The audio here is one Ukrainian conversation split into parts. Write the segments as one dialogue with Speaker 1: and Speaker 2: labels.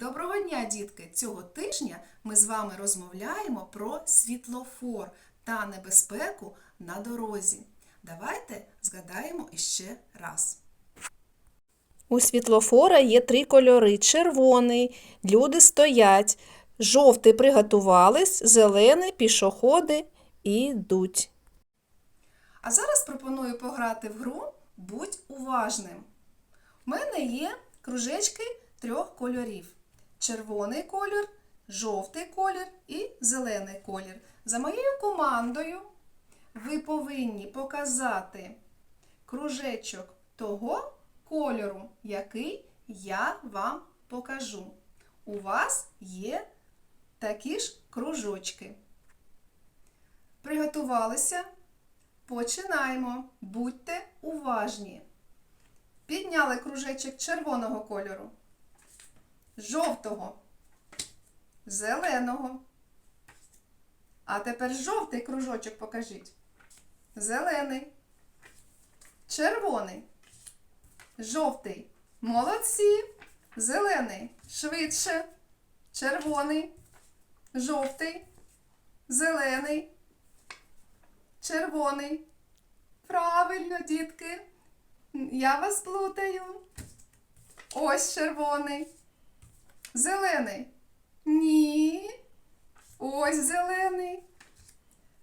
Speaker 1: Доброго дня, дітки! Цього тижня ми з вами розмовляємо про світлофор та небезпеку на дорозі. Давайте згадаємо іще раз.
Speaker 2: У світлофора є три кольори: червоний, люди стоять, жовтий приготувались, зелений пішоходи йдуть.
Speaker 1: А зараз пропоную пограти в гру Будь уважним. У мене є кружечки трьох кольорів: червоний колір, жовтий колір і зелений колір. За моєю командою ви повинні показати кружечок того кольору, який я вам покажу. У вас є такі ж кружочки. Приготувалися? Починаємо. Будьте уважні. Підняли кружечок червоного кольору, жовтого, зеленого. А тепер жовтий кружочок покажіть. Зелений, червоний, жовтий. Молодці. Зелений. Швидше. Червоний, жовтий, зелений, червоний. Правильно, дітки. Я вас плутаю. Ось червоний. Зелений. Ні. Ось зелений.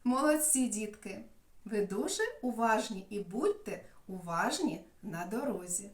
Speaker 1: Молодці, дітки. Ви дуже уважні і будьте уважні на дорозі.